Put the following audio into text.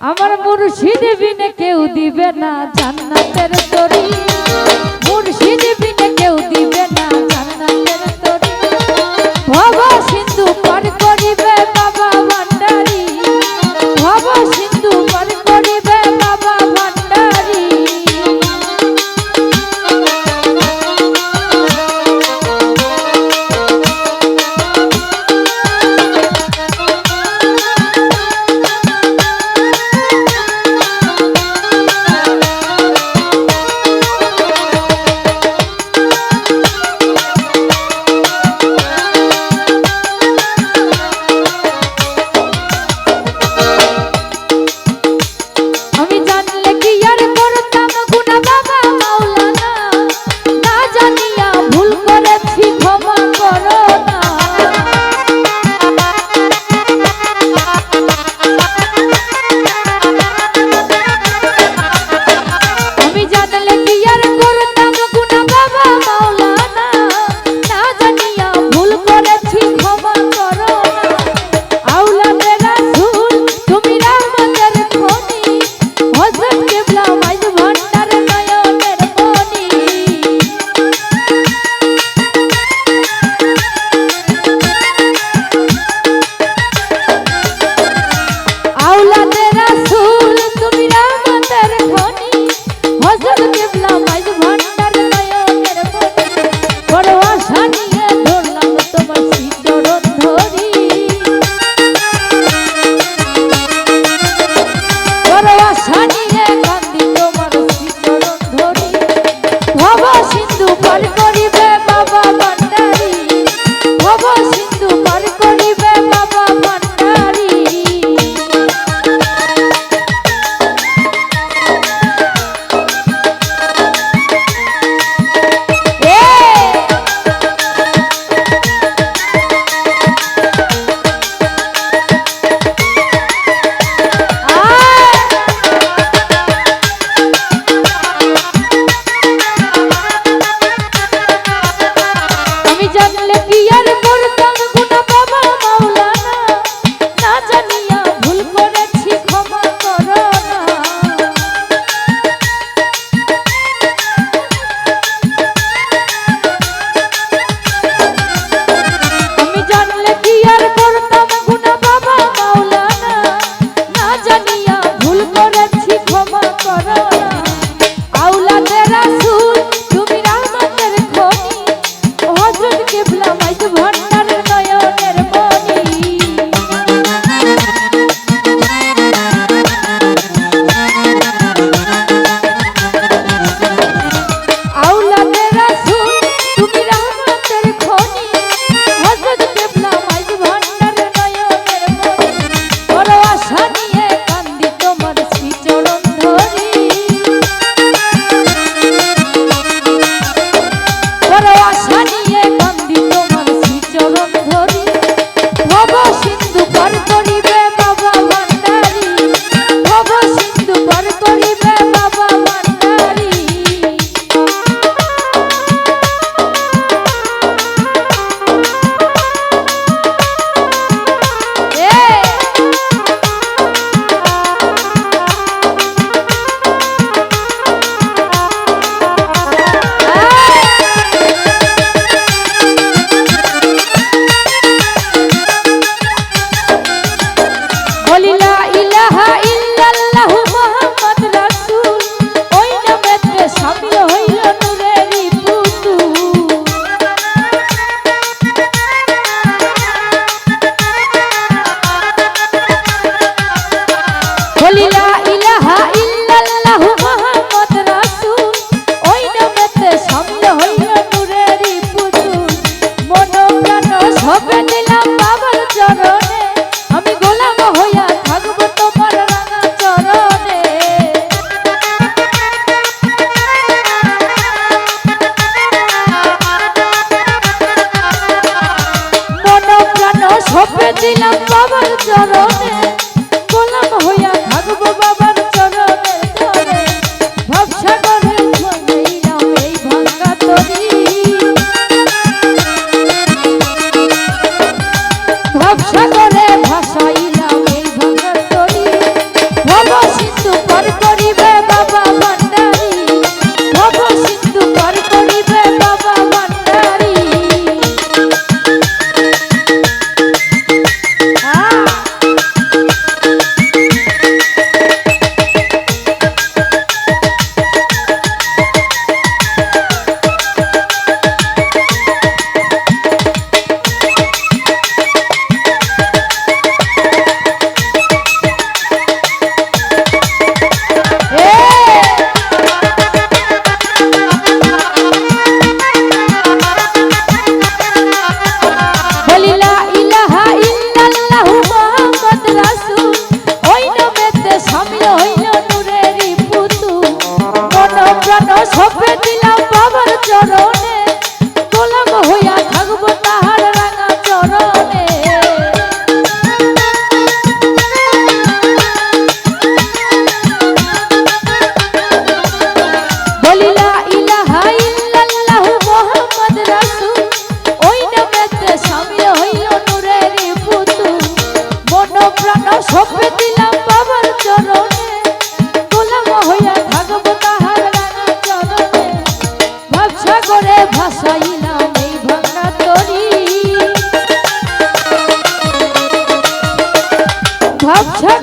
আমার মুর্শিদ বিনে কেউ দিবে না জান্নাতের তরি মুর্শিদ বিনে কেউ দিবে না জান্নাতের করো স্বামী হইল নূরের পুতু মন প্রাণ সপে দিলাম বাবার চরণে। গোলাম হইয়া থাকব তাহার রানা চরণে। ভাবসা করে ভাসাইলাম এই ভাঙা তরি। ভাবসা